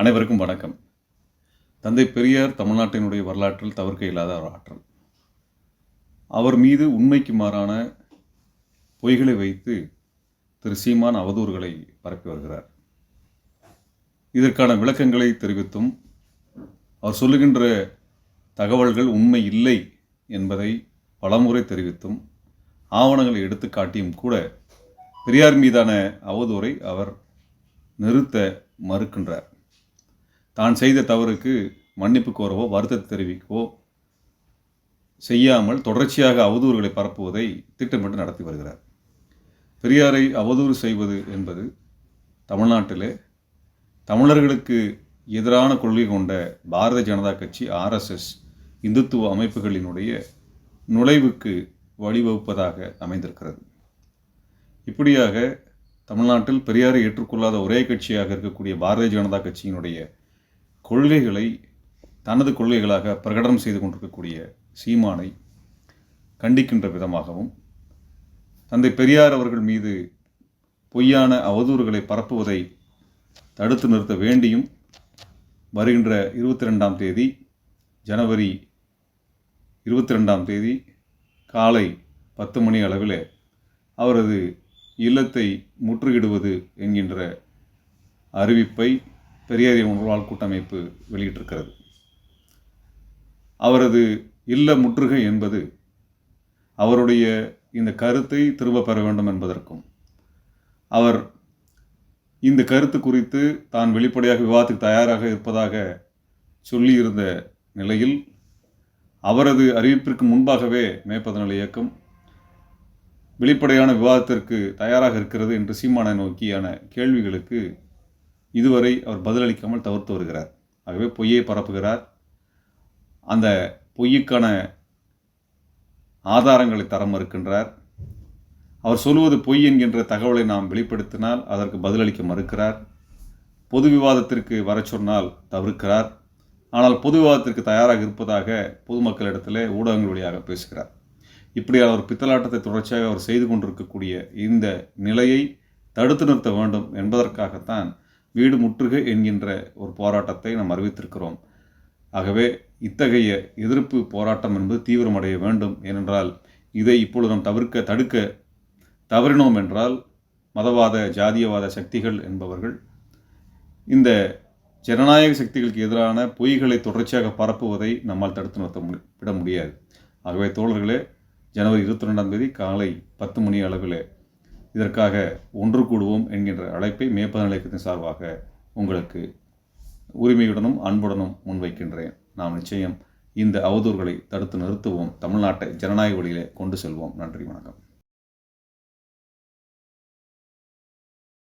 அனைவருக்கும் வணக்கம். தந்தை பெரியார் தமிழ்நாட்டினுடைய வரலாற்றில் தவிர்க்க இல்லாத ஒரு ஆற்றல். அவர் மீது உண்மைக்கு மாறான பொய்களை வைத்து திரு சீமான் அவதூறுகளை பரப்பி வருகிறார். இதற்கான விளக்கங்களை தெரிவித்தும் அவர் சொல்லுகின்ற தகவல்கள் உண்மை இல்லை என்பதை பலமுறை தெரிவித்தும் ஆவணங்களை எடுத்து காட்டியும் கூட பெரியார் மீதான அவதூறை அவர் நிறுத்த மறுக்கின்றார். தான் செய்த தவறுக்கு மன்னிப்பு கோரவோ வருத்தத்தை தெரிவிக்கவோ செய்யாமல் தொடர்ச்சியாக அவதூறுகளை பரப்புவதை திட்டமிட்டு நடத்தி வருகிறார். பெரியாரை அவதூறு செய்வது என்பது தமிழ்நாட்டிலே தமிழர்களுக்கு எதிரான கொள்கை கொண்ட பாரதிய ஜனதா கட்சி ஆர்எஸ்எஸ் இந்துத்துவ அமைப்புகளினுடைய நுழைவுக்கு வழிவகுப்பதாக அமைந்திருக்கிறது. இப்படியாக தமிழ்நாட்டில் பெரியாரை ஏற்றுக்கொள்ளாத ஒரே கட்சியாக இருக்கக்கூடிய பாரதிய ஜனதா கட்சியினுடைய கொள்கைகளை தனது கொள்கைகளாக பிரகடனம் செய்து கொண்டிருக்கக்கூடிய சீமானை கண்டிக்கின்ற விதமாகவும் தந்தை பெரியார் அவர்கள் மீது பொய்யான அவதூறுகளை பரப்புவதை தடுத்து நிறுத்த வேண்டியும் வருகின்ற இருபத்தி ரெண்டாம் தேதி ஜனவரி இருபத்தி ரெண்டாம் தேதி காலை பத்து மணி அளவில் அவரது இல்லத்தை முற்றுகிடுவது என்கின்ற அறிவிப்பை பெரியாரிய உணர்வாள் கூட்டமைப்பு வெளியிட்டிருக்கிறது. அவரது இல்ல முற்றுகை என்பது அவருடைய இந்த கருத்தை திரும்ப பெற வேண்டும் என்பதற்கும் அவர் இந்த கருத்து குறித்து தான் வெளிப்படையாக விவாதத்துக்கு தயாராக இருப்பதாக சொல்லியிருந்த நிலையில் அவரது அறிவிப்பிற்கு முன்பாகவே மேற்பதனல் இயக்கம் வெளிப்படையான விவாதத்திற்கு தயாராக இருக்கிறது என்று சீமானை நோக்கியான கேள்விகளுக்கு இதுவரை அவர் பதிலளிக்காமல் தவிர்த்து வருகிறார். ஆகவே பொய்யை பரப்புகிறார். அந்த பொய்யுக்கான ஆதாரங்களை தர மறுக்கின்றார். அவர் சொல்வது பொய் என்கின்ற தகவலை நாம் வெளிப்படுத்தினால் அதற்கு பதிலளிக்க மறுக்கிறார். பொது விவாதத்திற்கு வரச் சொன்னால் தவிர்க்கிறார். ஆனால் பொது விவாதத்திற்கு தயாராக இருப்பதாக பொதுமக்களிடத்தில் ஊடகங்கள் வழியாக பேசுகிறார். இப்படி அவர் பித்தலாட்டத்தை தொடர்ச்சியாக அவர் செய்து கொண்டிருக்கக்கூடிய இந்த நிலையை தடுத்து நிறுத்த வேண்டும் என்பதற்காகத்தான் வீடு முற்றுக என்கின்ற ஒரு போராட்டத்தை நாம் அறிவித்திருக்கிறோம். ஆகவே இத்தகைய எதிர்ப்பு போராட்டம் என்பது தீவிரமடைய வேண்டும். ஏனென்றால் இதை இப்பொழுது நாம் தவிர்க்க தடுக்க தவறினோம் என்றால் மதவாத ஜாதியவாத சக்திகள் என்பவர்கள் இந்த ஜனநாயக சக்திகளுக்கு எதிரான பொய்களை தொடர்ச்சியாக பரப்புவதை நம்மால் தடுத்து நிறுத்த முடி விட முடியாது. ஆகவே தோழர்களே ஜனவரி இருபத்தி ரெண்டாம் தேதி காலை பத்து மணி அளவில் இதற்காக ஒன்று கூடுவோம் என்கின்ற அழைப்பை மேற்பத நிலையத்தின் சார்பாக உங்களுக்கு உரிமையுடனும் அன்புடனும் முன்வைக்கின்றேன். நாம் நிச்சயம் இந்த அவதூறுகளை தடுத்து நிறுத்துவோம். தமிழ்நாட்டை ஜனநாயக வழியிலே கொண்டு செல்வோம். நன்றி வணக்கம்.